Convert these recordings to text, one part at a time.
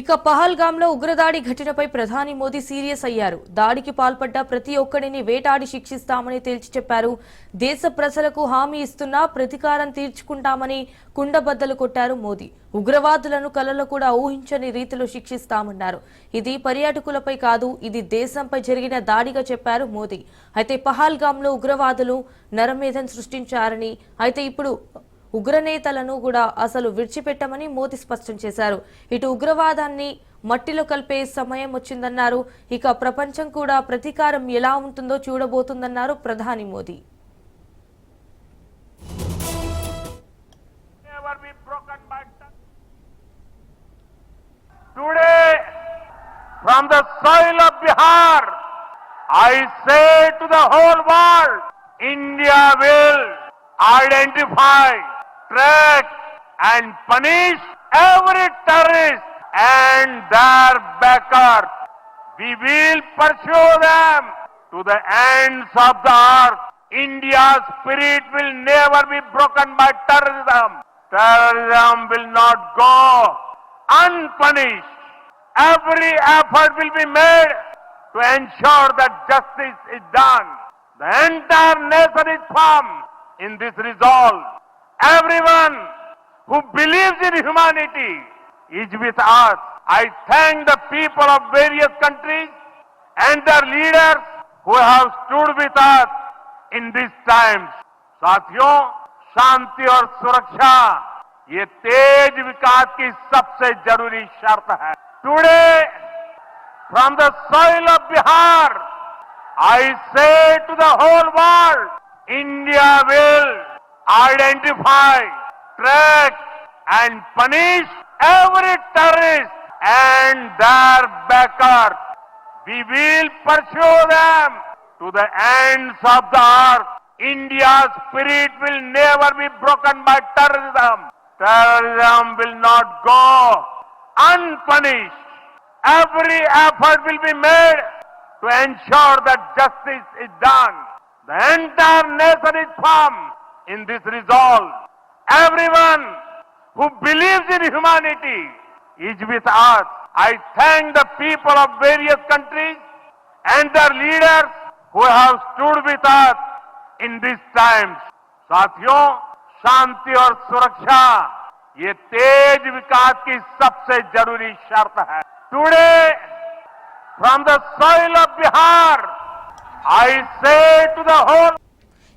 ఇక పహల్గాంలో ఉగ్రదాడి ఘటనపై ప్రధాని మోదీ సీరియస్ అయ్యారు. దాడికి పాల్పడ్డ ప్రతి ఒక్కడిని వేటాడి శిక్షిస్తామని తేల్చి చెప్పారు. దేశ ప్రజలకు హామీ ఇస్తున్నా ప్రతీకారం తీర్చుకుంటామని కుండబద్దలు కొట్టారు మోదీ. ఉగ్రవాదులను కలలో కూడా ఊహించని రీతిలో శిక్షిస్తామన్నారు. ఇది పర్యాటకులపై కాదు ఇది దేశంపై జరిగిన దాడిగా చెప్పారు మోదీ. అయితే పహల్గాంలో ఉగ్రవాదులు నరమేధం సృష్టించారని అయితే ఇప్పుడు ఉగ్రనేతలను కూడా అసలు విడిచిపెట్టమని మోదీ స్పష్టం చేశారు ఇటు ఉగ్రవాదాన్ని మట్టిలో కలిపే సమయం వచ్చిందన్నారు ఇక ప్రపంచం కూడా ప్రతీకారం ఎలా ఉంటుందో చూడబోతుందన్నారు ప్రధాని Modi. Today, from the soil of Bihar, I say to the whole world, India will identify, track and punish every terrorist and their backers. We will pursue them to the ends of the earth. India's spirit will never be broken by terrorism. Terrorism will not go unpunished. Every effort will be made to ensure that justice is done. The entire nation is firm in this resolve. Everyone who believes in humanity is with us. I thank the people of various countries and their leaders who have stood with us in these times. साथियों शांति और सुरक्षा ये तेज विकास की सबसे जरूरी शर्त है today from the soil of Bihar, I say to the whole world, India will identify, track and punish every terrorist and their backers. We will pursue them to the ends of the earth. India's spirit will never be broken by terrorism. Terrorism will not go unpunished. Every effort will be made to ensure that justice is done. The entire nation is firm in this resolve. Everyone who believes in humanity is with us. I thank the people of various countries and their leaders who have stood with us in these times. साथियों शांति और सुरक्षा ये तेज विकास की सबसे जरूरी शर्त है today from the soil of Bihar, I say to the whole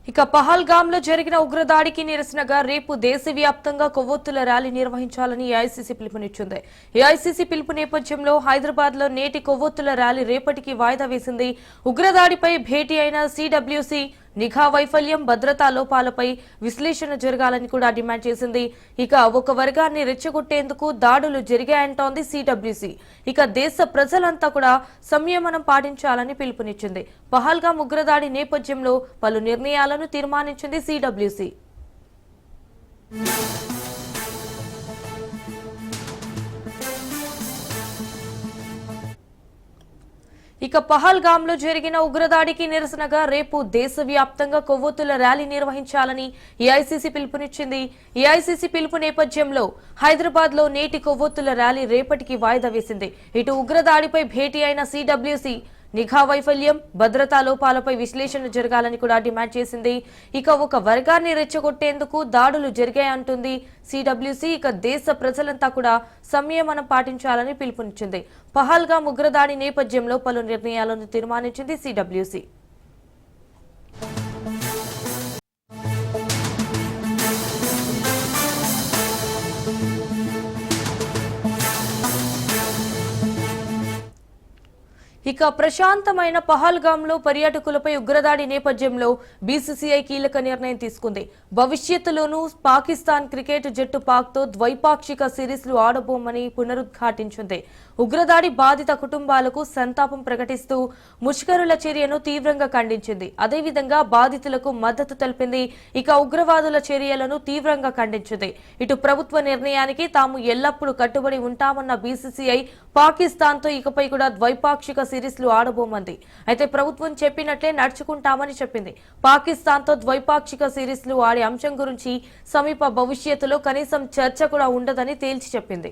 ఇక పహల్గాంలో జరిగిన ఉగ్రదాడికి నిరసనగా రేపు దేశవ్యాప్తంగా కొవ్వొత్తుల ర్యాలీ నిర్వహించాలని ఏఐసీసీ పిలుపునిచ్చింది. ఏఐసీసీ పిలుపు నేపథ్యంలో హైదరాబాద్లో నేటి కొవ్వొత్తుల ర్యాలీ రేపటికి వాయిదా వేసింది. ఉగ్రదాడిపై భేటీ అయిన సిడబ్ల్యూసీ నిఘా వైఫల్యం భద్రతా లోపాలపై విశ్లేషణ జరగాలని కూడా డిమాండ్ చేసింది. ఇక ఒక వర్గాన్ని రెచ్చగొట్టేందుకు దాడులు జరిగాయంటోంది సిడబ్ల్యూసీ. ఇక దేశ ప్రజలంతా కూడా సంయమనం పాటించాలని పిలుపునిచ్చింది. పహల్గా ఉగ్రదాడి నేపథ్యంలో పలు నిర్ణయాలను తీర్మానించింది సిడబ్ల్యూసీ. ఇక పహల్గాంలో జరిగిన ఉగ్రదాడికి నిరసనగా రేపు దేశవ్యాప్తంగా కొవ్వొత్తుల ర్యాలీ నిర్వహించాలని ఏఐసీసీ పిలుపునిచ్చింది. ఏఐసీసీ పిలుపు నేపథ్యంలో హైదరాబాద్లో నేటి కొవ్వొత్తుల ర్యాలీ రేపటికి వాయిదా వేసింది. ఇటు ఉగ్రదాడిపై భేటీ అయిన సిడబ్ల్యూసీ నిఘా వైఫల్యం భద్రతా లోపాలపై విశ్లేషణ జరగాలని కూడా డిమాండ్ చేసింది. ఇక ఒక వర్గాన్ని రెచ్చగొట్టేందుకు దాడులు జరిగాయంటుంది సిడబ్ల్యూసీ. ఇక దేశ ప్రజలంతా కూడా సంయమనం పాటించాలని పిలుపునిచ్చింది. పహల్గా ఉగ్రదాడి నేపథ్యంలో పలు నిర్ణయాలను తీర్మానించింది సిడబ్ల్యూసీ. ఇక ప్రశాంతమైన పహల్గాంలో పర్యాటకులపై ఉగ్రదాడి నేపథ్యంలో బీసీసీఐ కీలక నిర్ణయం తీసుకుంది. భవిష్యత్తులోనూ పాకిస్తాన్ క్రికెట్ జట్టు పాక్తో ద్వైపాక్షిక సిరీస్లు ఆడబోమని పునరుద్ఘాటించింది. ఉగ్రదాడి బాధిత కుటుంబాలకు సంతాపం ప్రకటిస్తూ ముష్కరుల చర్యను తీవ్రంగా ఖండించింది. అదేవిధంగా బాధితులకు మద్దతు తెలిపింది. ఇక ఉగ్రవాదుల చర్యలను తీవ్రంగా ఖండించింది. ఇటు ప్రభుత్వ నిర్ణయానికి తాము ఎల్లప్పుడూ కట్టుబడి ఉంటామన్న బీసీసీఐ పాకిస్తాన్తో ఇకపై కూడా ద్వైపాక్షిక సిరీస్లు ఆడబోమంది. అయితే ప్రభుత్వం చెప్పినట్లే నడుచుకుంటామని చెప్పింది. పాకిస్తాన్తో ద్వైపాక్షిక సిరీస్లు ఆడే అంశం గురించి సమీప భవిష్యత్తులో కనీసం చర్చ కూడా ఉండదని తేల్చి చెప్పింది.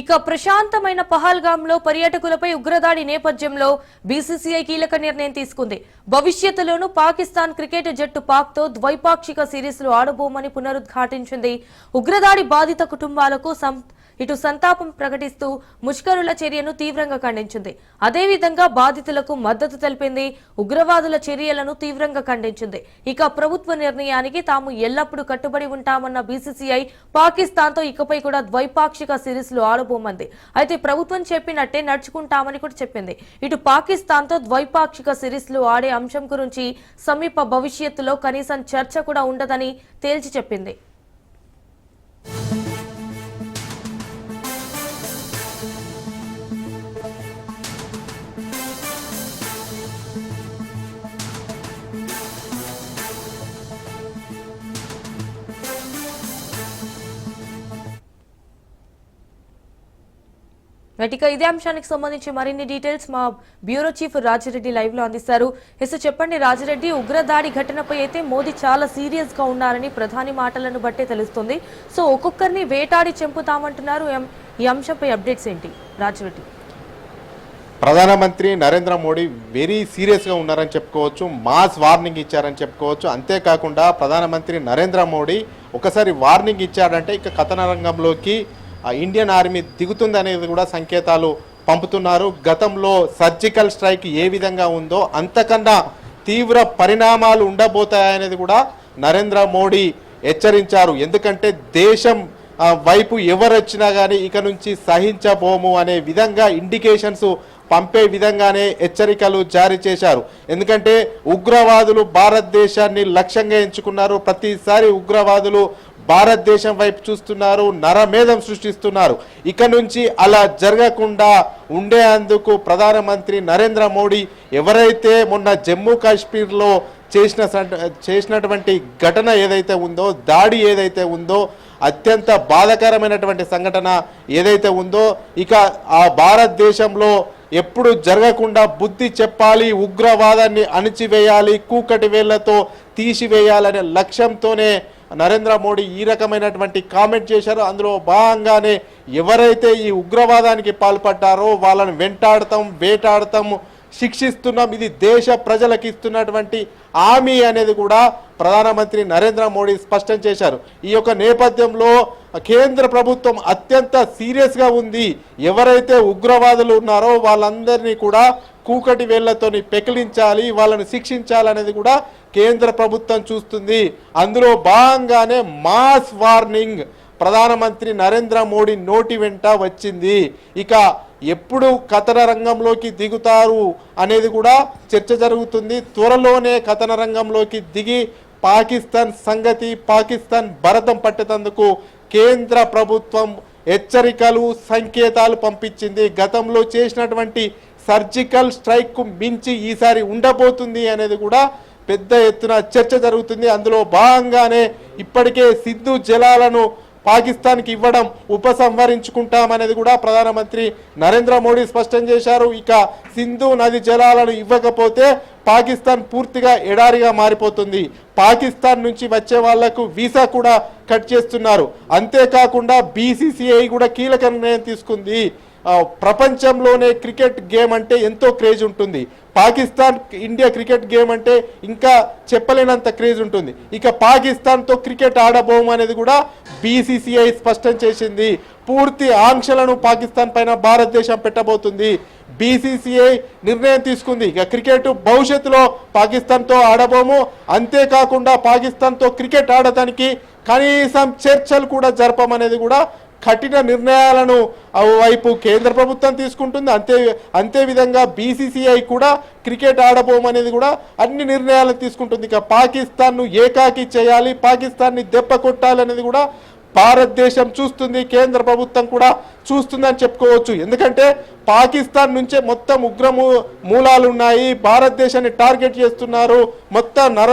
ఇక ప్రశాంతమైన పహల్గామ్లో పర్యాటకులపై ఉగ్రదాడి నేపథ్యంలో బీసీసీఐ కీలక నిర్ణయం తీసుకుంది. భవిష్యత్తులోనూ పాకిస్తాన్ క్రికెట్ జట్టు పాక్తో ద్వైపాక్షిక సిరీస్లు ఆడబోమని పునరుద్ఘాటించింది. ఉగ్రదాడి బాధిత కుటుంబాలకు ఇటు సంతాపం ప్రకటిస్తూ ముష్కరుల చర్యను తీవ్రంగా ఖండించింది. అదేవిధంగా బాధితులకు మద్దతు తెలిపింది ఉగ్రవాదుల చర్యలను తీవ్రంగా ఖండించింది. ఇక ప్రభుత్వ నిర్ణయానికి తాము ఎల్లప్పుడూ కట్టుబడి ఉంటామన్న బీసీసీఐ పాకిస్తాన్తో ఇకపై కూడా ద్వైపాక్షిక సిరీస్లు ఆడబోమంది అయితే ప్రభుత్వం చెప్పినట్టే నడుచుకుంటామని కూడా చెప్పింది. ఇటు పాకిస్తాన్తో ద్వైపాక్షిక సిరీస్లు ఆడే అంశం గురించి సమీప భవిష్యత్తులో కనీసం చర్చ కూడా ఉండదని తేల్చి చెప్పింది. ఇక ఇదే అంశానికి సంబంధించి మరిన్ని డీటెయిల్స్ మా బ్యూరో చీఫ్ రాజిరెడ్డి లైవ్లో అందిస్తారు. ఎస్ చెప్పండి రాజిరెడ్డి ఉగ్రదాడి ఘటనపై అయితే మోదీ చాలా సీరియస్గా ఉన్నారని ప్రధాని మాటలను బట్టే తెలుస్తుంది. సో ఒక్కొక్కరిని వేటాడి చెంపుతామంటున్నారు. ఈ అంశంపై అప్డేట్స్ ఏంటి? రాజిరెడ్డి. ప్రధానమంత్రి నరేంద్ర మోడీ వెరీ సీరియస్గా ఉన్నారని చెప్పుకోవచ్చు. మాస్ వార్నింగ్ ఇచ్చారని చెప్పుకోవచ్చు. అంతేకాకుండా ప్రధానమంత్రి నరేంద్ర మోడీ ఒకసారి వార్నింగ్ ఇచ్చాడంటే ఇక కథన రంగంలోకి ఇండియన్ ఆర్మీ దిగుతుంది అనేది కూడా సంకేతాలు పంపుతున్నారు. గతంలో సర్జికల్ స్ట్రైక్ ఏ విధంగా ఉందో అంతకన్నా తీవ్ర పరిణామాలు ఉండబోతాయనేది కూడా నరేంద్ర మోడీ హెచ్చరించారు. ఎందుకంటే దేశం వైపు ఎవరు వచ్చినా కానీ ఇక నుంచి సహించబోము అనే విధంగా ఇండికేషన్స్ పంపే విధంగానే హెచ్చరికలు జారీ చేశారు. ఎందుకంటే ఉగ్రవాదులు భారతదేశాన్ని లక్ష్యంగా ఎంచుకున్నారు. ప్రతిసారి ఉగ్రవాదులు భారతదేశం వైపు చూస్తున్నారు నరమేధం సృష్టిస్తున్నారు. ఇక నుంచి అలా జరగకుండా ఉండేందుకు ప్రధానమంత్రి నరేంద్ర మోడీ ఎవరైతే మొన్న జమ్మూ కాశ్మీర్లో చేసిన చేసినటువంటి ఘటన ఏదైతే ఉందో దాడి ఏదైతే ఉందో అత్యంత బాధాకరమైనటువంటి సంఘటన ఏదైతే ఉందో ఇక ఆ భారతదేశంలో ఎప్పుడు జరగకుండా బుద్ధి చెప్పాలి ఉగ్రవాదాన్ని అణిచివేయాలి కూకటి వేళ్ళతో తీసివేయాలనే లక్ష్యంతోనే నరేంద్ర మోడీ ఈ రకమైనటువంటి కామెంట్ చేశారు. అందులో భాగంగానే ఎవరైతే ఈ ఉగ్రవాదానికి పాల్పడ్డారో వాళ్ళని వెంటాడతాం వేటాడతాం శిక్షిస్తున్నాం. ఇది దేశ ప్రజలకు ఇస్తున్నటువంటి హామీ అనేది కూడా ప్రధానమంత్రి నరేంద్ర మోడీ స్పష్టం చేశారు. ఈ యొక్క నేపథ్యంలో కేంద్ర ప్రభుత్వం అత్యంత సీరియస్గా ఉంది. ఎవరైతే ఉగ్రవాదులు ఉన్నారో వాళ్ళందరినీ కూడా కూకటి వేళ్ళతోని పెకిలించాలి వాళ్ళని శిక్షించాలనేది కూడా కేంద్ర ప్రభుత్వం చూస్తుంది. అందులో భాగంగానే మాస్ వార్నింగ్ ప్రధానమంత్రి నరేంద్ర మోడీ నోటి వెంట వచ్చింది. ఇక ఎప్పుడు కథన రంగంలోకి దిగుతారు అనేది కూడా చర్చ జరుగుతుంది. త్వరలోనే కథన రంగంలోకి దిగి పాకిస్తాన్ సంగతి పాకిస్తాన్ భరతం పట్టేందుకు కేంద్ర ప్రభుత్వం హెచ్చరికలు సంకేతాలు పంపించింది. గతంలో చేసినటువంటి సర్జికల్ స్ట్రైక్కు మించి ఈసారి ఉండబోతుంది అనేది కూడా పెద్ద ఎత్తున చర్చ జరుగుతుంది. అందులో భాగంగానే ఇప్పటికే సిద్ధు జలాలను పాకిస్తాన్కి ఇవ్వడం ఉపసంహరించుకుంటామనేది కూడా ప్రధానమంత్రి నరేంద్ర మోడీ స్పష్టం చేశారు. ఇక సింధు నది జలాలను ఇవ్వకపోతే పాకిస్తాన్ పూర్తిగా ఎడారిగా మారిపోతుంది. పాకిస్తాన్ నుంచి వచ్చే వాళ్ళకు వీసా కూడా కట్ చేస్తున్నారు. అంతేకాకుండా బీసీసీఐ కూడా కీలక నిర్ణయం తీసుకుంది. ప్రపంచంలోనే క్రికెట్ గేమ్ అంటే ఎంతో క్రేజ్ ఉంటుంది. పాకిస్తాన్ ఇండియా క్రికెట్ గేమ్ అంటే ఇంకా చెప్పలేనంత క్రేజ్ ఉంటుంది. ఇక పాకిస్తాన్తో క్రికెట్ ఆడబోము అనేది కూడా బీసీసీఐ స్పష్టం చేసింది. పూర్తి ఆంక్షలను పాకిస్తాన్ పైన భారతదేశం పెట్టబోతుంది. బీసీసీఐ నిర్ణయం తీసుకుంది. ఇక క్రికెట్ భవిష్యత్తులో పాకిస్తాన్తో ఆడబోము. అంతేకాకుండా పాకిస్తాన్తో క్రికెట్ ఆడటానికి కనీసం చర్చలు కూడా జరపమనేది కూడా కఠిన నిర్ణయాలను వైపు కేంద్ర ప్రభుత్వం తీసుకుంటుంది. అంతే అంతే విధంగా బీసీసీఐ కూడా క్రికెట్ ఆడబోమనేది కూడా అన్ని నిర్ణయాలను తీసుకుంటుంది. ఇక పాకిస్తాన్ను ఏకాకి చేయాలి పాకిస్తాన్ని దెబ్బ కొట్టాలనేది కూడా భారతదేశం చూస్తుంది కేంద్ర ప్రభుత్వం కూడా చూస్తుందని చెప్పుకోవచ్చు. ఎందుకంటే పాకిస్తాన్ నుంచే మొత్తం ఉగ్రము మూలాలు ఉన్నాయి భారతదేశాన్ని టార్గెట్ చేస్తున్నారు. మొత్తం నర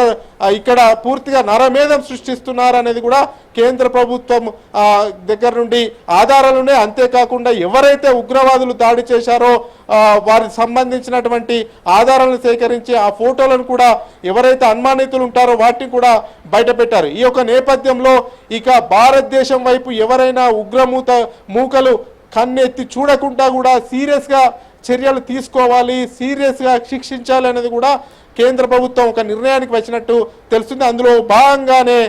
ఇక్కడ పూర్తిగా నరమేధం సృష్టిస్తున్నారు అనేది కూడా కేంద్ర ప్రభుత్వం దగ్గర నుండి ఆధారాలు ఉన్నాయి. అంతేకాకుండా ఎవరైతే ఉగ్రవాదులు దాడి చేశారో వారికి సంబంధించినటువంటి ఆధారాలను సేకరించి ఆ ఫోటోలను కూడా ఎవరైతే అనుమానితులు ఉంటారో వాటిని కూడా బయటపెట్టారు. ఈ యొక్క నేపథ్యంలో ఇక భారతదేశం వైపు ఎవరైనా ఉగ్రమూత మూకలు కన్నెత్తి చూడకుండా కూడా సీరియస్గా చర్యలు తీసుకోవాలి సీరియస్గా శిక్షించాలి అనేది కూడా కేంద్ర ప్రభుత్వం ఒక నిర్ణయానికి వచ్చినట్టు తెలుస్తుంది. అందులో భాగంగానే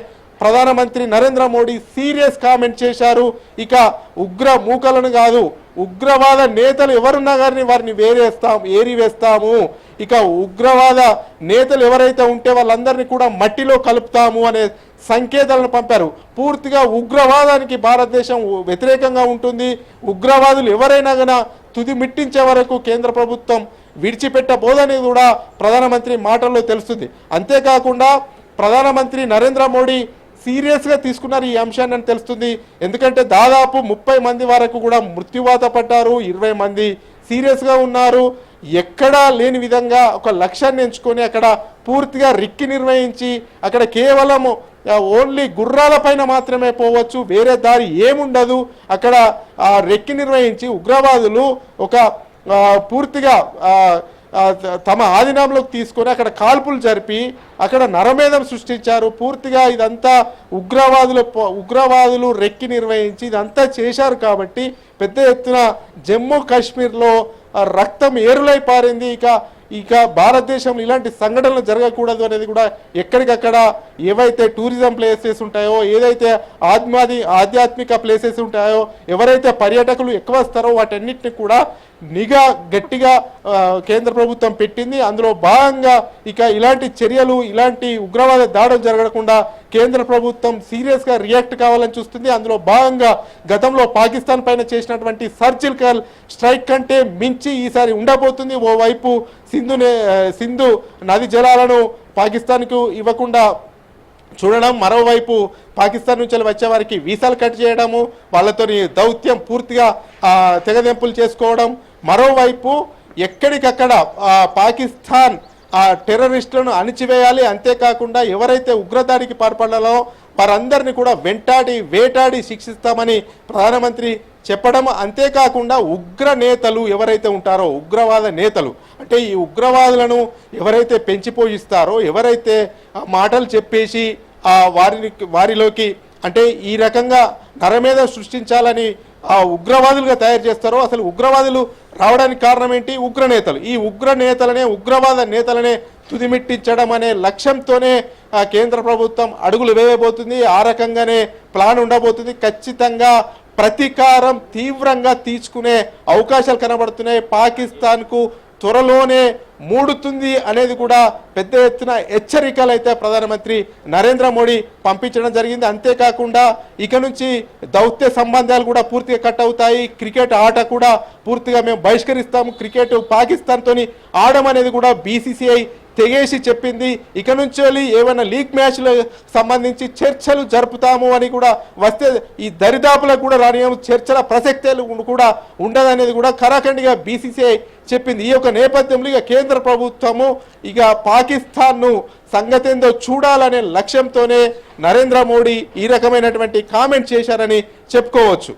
ప్రధానమంత్రి నరేంద్ర మోడీ సీరియస్ కామెంట్ చేశారు. ఇక ఉగ్ర మూకలను కాదు ఉగ్రవాద నేతలు ఎవరున్నా కానీ వారిని వేరేస్తాం ఏరివేస్తాము. ఇక ఉగ్రవాద నేతలు ఎవరైతే ఉంటే వాళ్ళందరినీ కూడా మట్టిలో కలుపుతాము అనే సంకేతాలను పంపారు. పూర్తిగా ఉగ్రవాదానికి భారతదేశం వ్యతిరేకంగా ఉంటుంది. ఉగ్రవాదులు ఎవరైనా కన్నా తుది మిట్టించే వరకు కేంద్ర ప్రభుత్వం విడిచిపెట్టబోదని కూడా ప్రధానమంత్రి మాటల్లో తెలుస్తుంది. అంతేకాకుండా ప్రధానమంత్రి నరేంద్ర మోడీ సీరియస్గా తీసుకున్నారు ఈ అంశాన్ని అని తెలుస్తుంది. ఎందుకంటే దాదాపు ముప్పై మంది వరకు కూడా మృత్యువాత పడ్డారు. ఇరవై మంది సీరియస్గా ఉన్నారు. ఎక్కడా లేని విధంగా ఒక లక్ష్యాన్ని ఎంచుకొని అక్కడ పూర్తిగా రిక్కి నిర్వహించి అక్కడ కేవలం ఓన్లీ గుర్రాల పైన మాత్రమే పోవచ్చు వేరే దారి ఏముండదు. అక్కడ ఆ రెక్కి నిర్వహించి ఉగ్రవాదులు ఒక పూర్తిగా తమ ఆధీనంలోకి తీసుకొని అక్కడ కాల్పులు జరిపి అక్కడ నరమేధం సృష్టించారు. పూర్తిగా ఇదంతా ఉగ్రవాదులు ఉగ్రవాదులు రెక్కి నిర్వహించి ఇదంతా చేశారు కాబట్టి పెద్ద ఎత్తున జమ్మూ కాశ్మీర్లో రక్తం ఏరులై పారింది ఇక ఇక భారతదేశంలో ఇలాంటి సంఘటనలు జరగకూడదు అనేది కూడా ఎక్కడికక్కడ ఏవైతే టూరిజం ప్లేసెస్ ఉంటాయో ఏదైతే ఆత్మాది ఆధ్యాత్మిక ప్లేసెస్ ఉంటాయో ఎవరైతే పర్యాటకులు ఎక్కువ వస్తారో వాటన్నిటిని కూడా నిఘా గట్టిగా కేంద్ర ప్రభుత్వం పెట్టింది. అందులో భాగంగా ఇక ఇలాంటి చర్యలు ఇలాంటి ఉగ్రవాద దాడులు జరగకుండా కేంద్ర ప్రభుత్వం సీరియస్గా రియాక్ట్ కావాలని చూస్తుంది. అందులో భాగంగా గతంలో పాకిస్తాన్ పైన చేసినటువంటి సర్జికల్ స్ట్రైక్ కంటే మించి ఈసారి ఉండబోతుంది. ఓవైపు సింధునే సింధు నది జలాలను పాకిస్తాన్కు ఇవ్వకుండా చూడడం మరోవైపు పాకిస్తాన్ నుంచి వచ్చే వారికి వీసాలు కట్ చేయడము వాళ్ళతోని దౌత్యం పూర్తిగా తెగదెంపులు చేసుకోవడం మరోవైపు ఎక్కడికక్కడ పాకిస్తాన్ ఆ టెర్రరిస్టులను అణిచివేయాలి. అంతేకాకుండా ఎవరైతే ఉగ్రదాడికి పాల్పడాలో వారందరినీ కూడా వెంటాడి వేటాడి శిక్షిస్తామని ప్రధానమంత్రి చెప్పడం అంతేకాకుండా ఉగ్ర నేతలు ఎవరైతే ఉంటారో ఉగ్రవాద నేతలు అంటే ఈ ఉగ్రవాదులను ఎవరైతే పెంచిపోయిస్తారో ఎవరైతే మాటలు చెప్పేసి ఆ వారిని వారిలోకి అంటే ఈ రకంగా నరమేధ సృష్టించాలని ఆ ఉగ్రవాదులుగా తయారు చేస్తారో అసలు ఉగ్రవాదులు రావడానికి కారణం ఏంటి? ఉగ్ర నేతలు. ఈ ఉగ్ర నేతలనే ఉగ్రవాద నేతలనే తుదిమిట్టించడం అనే లక్ష్యంతోనే కేంద్ర ప్రభుత్వం అడుగులు వేయబోతుంది. ఆ రకంగానే ప్లాన్ ఉండబోతుంది. ఖచ్చితంగా ప్రతీకారం తీవ్రంగా తీసుకునే అవకాశాలు కనబడుతున్నాయి. పాకిస్తాన్కు త్వరలోనే మూడుతుంది అనేది కూడా పెద్ద ఎత్తున హెచ్చరికలు అయితే ప్రధానమంత్రి నరేంద్ర మోడీ పంపించడం జరిగింది. అంతేకాకుండా ఇక నుంచి దౌత్య సంబంధాలు కూడా పూర్తిగా కట్ అవుతాయి. క్రికెట్ ఆట కూడా పూర్తిగా మేము బహిష్కరిస్తాము. క్రికెట్ పాకిస్తాన్తోని ఆడమనేది కూడా బీసీసీఐ తెగేసి చెప్పింది ఇక నుంచి వెళ్ళి ఏమైనా లీగ్ మ్యాచ్లు సంబంధించి చర్చలు జరుపుతాము అని కూడా వస్తే ఈ దరిదాపులకు కూడా రానియము చర్చల ప్రసక్తులు కూడా ఉండదనేది కూడా కరాఖండిగా బీసీసీఐ చెప్పింది. ఈ యొక్క నేపథ్యంలో ఇక కేంద్ర ప్రభుత్వము ఇక పాకిస్తాన్ను సంగతేందో చూడాలనే లక్ష్యంతోనే నరేంద్ర మోడీ ఈ రకమైనటువంటి కామెంట్ చేశారని చెప్పుకోవచ్చు.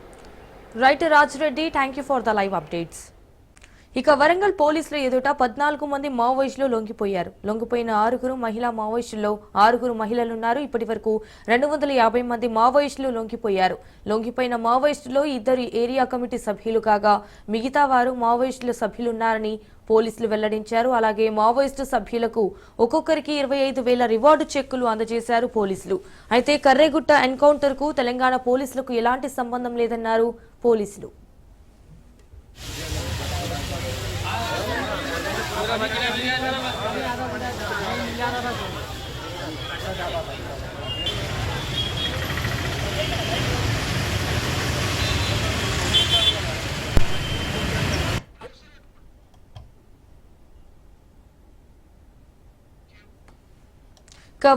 Right Rajreddy thank you for the live updates ఇక వరంగల్ పోలీసుల ఎదుట పద్నాలుగు మంది మావోయిస్టులు లొంగిపోయారు. లొంగిపోయిన ఆరుగురు మహిళా మావోయిస్టుల్లో ఆరుగురు మహిళలున్నారు. ఇప్పటి వరకు రెండు వందల యాభై మంది మావోయిస్టులు లొంగిపోయారు. లొంగిపోయిన మావోయిస్టులో ఇద్దరు ఏరియా కమిటీ సభ్యులు కాగా మిగతా వారు మావోయిస్టుల సభ్యులున్నారని పోలీసులు వెల్లడించారు. అలాగే మావోయిస్టు సభ్యులకు ఒక్కొక్కరికి ఇరవై ఐదు వేల రివార్డు చెక్కులు అందజేశారు పోలీసులు. అయితే కర్రేగుట్ట ఎన్కౌంటర్కు తెలంగాణ పోలీసులకు ఎలాంటి సంబంధం లేదన్నారు పోలీసులు. ఇక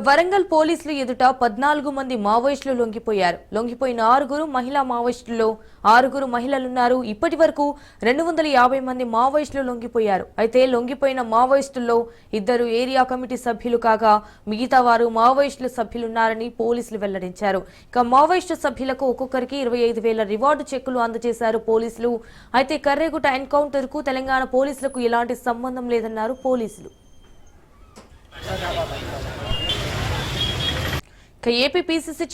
వరంగల్ పోలీసులు ఎదుట పద్నాలుగు మంది మావోయిస్టులు లొంగిపోయారు. లొంగిపోయిన ఆరుగురు మహిళా మావోయిస్టుల్లో ఆరుగురు మహిళలున్నారు. ఇప్పటి వరకు రెండు వందల యాభై మంది మావోయిస్టులు లొంగిపోయారు. అయితే లొంగిపోయిన మావోయిస్టుల్లో ఇద్దరు ఏరియా కమిటీ సభ్యులు కాగా మిగతా వారు మావోయిస్టుల సభ్యులున్నారని పోలీసులు వెల్లడించారు. ఇక మావోయిస్టు సభ్యులకు ఒక్కొక్కరికి ఇరవై ఐదు వేల రివార్డు చెక్కులు అందజేశారు పోలీసులు. అయితే కర్రేగుట ఎన్కౌంటర్కు తెలంగాణ పోలీసులకు ఎలాంటి సంబంధం లేదన్నారు పోలీసులు. ఇక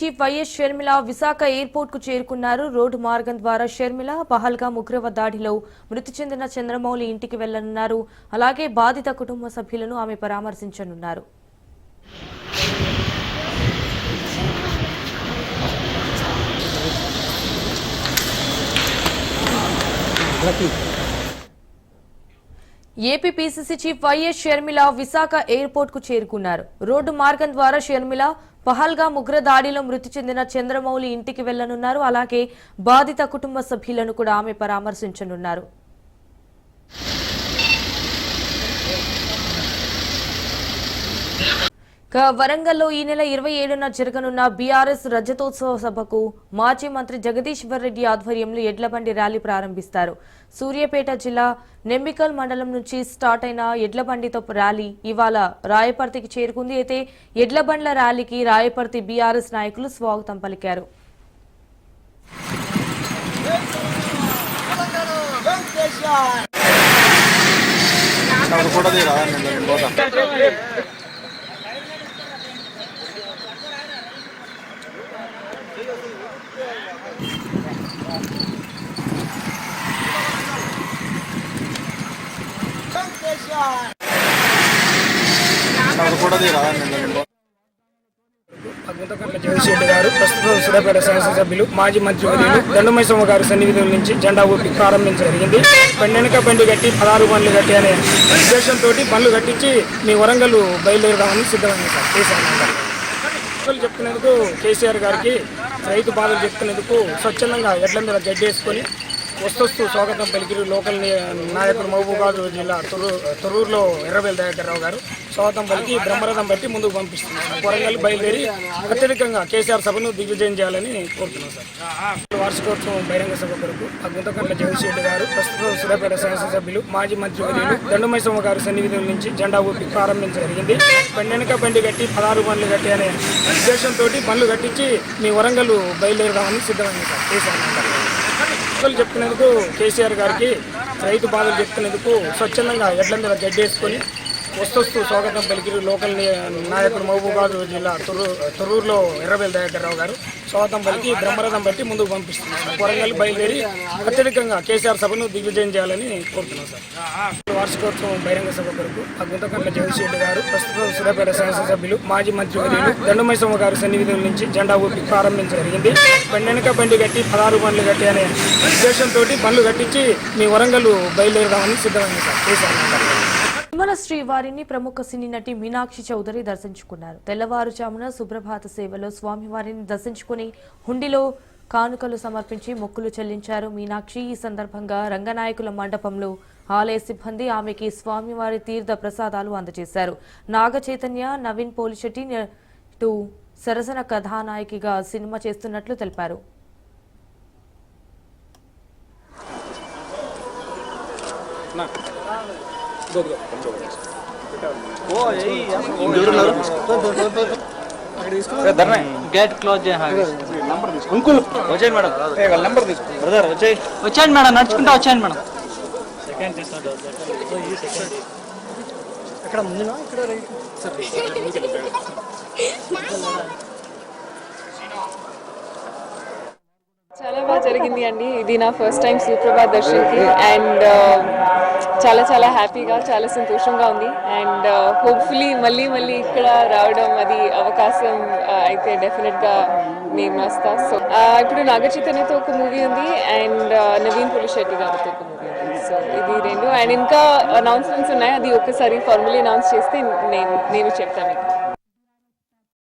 చీఫ్ వైఎస్ షర్మిల విశాఖ ఎయిర్పోర్ట్కు చేరుకున్నారు. రోడ్డు మార్గం ద్వారా షర్మిల పహల్గా ఉగ్రవ దాడిలో మృతి చెందిన చంద్రమౌళి ఇంటికి వెళ్ళనున్నారు అలాగే బాధిత కుటుంబ సభ్యులను ఆమె పరామర్శించనున్నారు. APPCC chief YS Sharmila Visakha ఎయిర్పోర్ట్కు చేరుకున్నారు. రోడ్డు మార్గం ద్వారా షర్మిల పహల్గా ఉగ్ర దాడిలో మృతి చెందిన చంద్రమౌళి ఇంటికి వెళ్ళనున్నారు అలాగే బాధిత కుటుంబ సభ్యులను కూడా ఆమె పరామర్శించనున్నారు. వరంగల్లో ఈ నెల ఇరవై ఏడున జరగనున్న బీఆర్ఎస్ రజతోత్సవ సభకు మాజీ మంత్రి జగదీశ్వర్ రెడ్డి ఆధ్వర్యంలో ఎడ్లబండి ర్యాలీ ప్రారంభిస్తారు. సూర్యాపేట జిల్లా నెమ్మికల్ మండలం నుంచి స్టార్ట్ అయిన ఎడ్లబండితో ర్యాలీ ఇవాళ రాయపర్తికి చేరుకుంది. అయితే ఎడ్లబండ్ల ర్యాలీకి రాయపర్తి బీఆర్ఎస్ నాయకులు స్వాగతం పలికారు. గుంతకట్ల గారు ప్రస్తుతం సూర్యాపేట శాసనసభ్యులు మాజీ మంత్రి వర్యులు దండమైసమ్మ గారి సన్నిధిలో నుంచి జెండా ఊపి ప్రారంభించడం జరిగింది. బండెనక బండి కట్టి పదహారు బండ్లు కట్టి అనే ఉద్దేశంతో బండ్లు కట్టించి మీ వరంగల్ బయలుదేరదామని సిద్ధమైంది సార్ కేసీఆర్ గారు. చెప్తున్నందుకు కేసీఆర్ గారికి రైతు బాధలు చెప్తున్నందుకు స్వచ్ఛందంగా ఎడ్ల మీద గడ్డేసుకొని వస్తొస్తూ స్వాగతం పలికిరు లోకల్ నాయకుడు మహబూబాబాద్ జిల్లా తొర్రూరు తొరూరులో ఎర్రవేల దయాకర్రావు గారు. స్వాగతం పలికి బ్రహ్మరథం బట్టి ముందుకు పంపిస్తున్నారు. వరంగల్ బయలుదేరి అత్యధికంగా కేసీఆర్ సభను దిగ్విజయం చేయాలని కోరుతున్నాం సార్. వార్షికోత్సవం బహిరంగ సభ కొరకు ఆ గుంతకండ్ల జగదీశ్వర గారు ప్రస్తుతం సూర్యాపేట శాసనసభ్యులు మాజీ మంత్రి వర్యులు దండమైసమ్మ గారు సన్నిధిలో నుంచి జెండా ఊపి ప్రారంభించడం జరిగింది. బండెనక బండి కట్టి పదహారు బండ్లు కట్టి అనే ఉద్దేశంతో బండ్లు కట్టించి మీ వరంగల్ బయలుదేరదామని సిద్ధమైంది సార్. కేసీఆర్ గారు బాధలు కేసీఆర్ గారికి రైతు బాధలు చెప్తున్నందుకు స్వచ్ఛందంగా ఎడ్ల మీద గడ్డేసుకొని వస్తొస్తూ స్వాగతం పలికిరు లోకల్ నాయకుడు మహబూబాబాద్ జిల్లా తొరూరులో తొర్రూరులో ఎర్రబెల్ దయాకర్రావు గారు. స్వాగతం పలికి బ్రహ్మరథం బట్టి ముందుకు పంపిస్తున్నారు వరంగల్ బయలుదేరి అత్యధికంగా కేసీఆర్ సభను దిగ్విజయం చేయాలని కోరుతున్నాం సార్. వార్షికోత్సవం బహిరంగ సభ కొరకు ఆ గుంతకండ్ల జగదీశ్వర గారు ప్రస్తుతం సూర్యాపేట శాసనసభ్యులు మాజీ మంత్రి వర్యులు దండమైసమ్మ గారి సన్నిధిలో నుంచి జెండా ఊపి ప్రారంభించడం జరిగింది. బండెనక బండి కట్టి పదహారు బండ్లు కట్టి అనే ఉద్దేశంతో బండ్లు కట్టించి మీ వరంగల్ బయలుదేరదామని సిద్ధమైంది సార్. కేసీఆర్ గారు తిరుమల శ్రీవారిని ప్రముఖ సినీ నటి మీనాక్షి చౌదరి దర్శించుకున్నారు. తెల్లవారుజామున సుప్రభాత సేవలో స్వామివారిని దర్శించుకుని హుండీలో కానుకలు సమర్పించి మొక్కులు చెల్లించారు మీనాక్షి. ఈ సందర్భంగా రంగనాయకుల మండపంలో ఆలయ సిబ్బంది ఆమెకి స్వామివారి తీర్థ ప్రసాదాలు అందజేశారు. నాగ చైతన్య నవీన్ పోలిశెట్టి టు సరసన కథానాయకిగా సినిమా చేస్తున్నట్లు తెలిపారు. గేట్ క్లోజ్ చేయాలి అంకుల్. వచ్చేయండి మేడం. నెంబర్ తీసుకో బ్రదర్ వచ్చేయి. వచ్చేయండి మేడం నడుచుకుంటా వచ్చేయండి మేడం. ఇక్కడ ముందునా? ఇక్కడ రైట్. చాలా బాగా జరిగింది అండి. ఇది నా ఫస్ట్ టైం సుప్రభాత్ దర్శన్కి. అండ్ చాలా చాలా హ్యాపీగా చాలా సంతోషంగా ఉంది. అండ్ uh, హోప్ఫుల్లీ మళ్ళీ మళ్ళీ ఇక్కడ రావడం అది అవకాశం uh, అయితే డెఫినెట్గా నేను వస్తా సో uh, ఇప్పుడు నాగ చైతన్యతో ఒక మూవీ ఉంది అండ్ నవీన్ పులిశెట్టి గారితో ఒక మూవీ ఉంది. సో ఇది రెండు. అండ్ ఇంకా అనౌన్స్మెంట్స్ ఉన్నాయి. అది ఒకసారి ఫార్మలీ అనౌన్స్ చేస్తే నేను నేను చెప్తాను మీకు.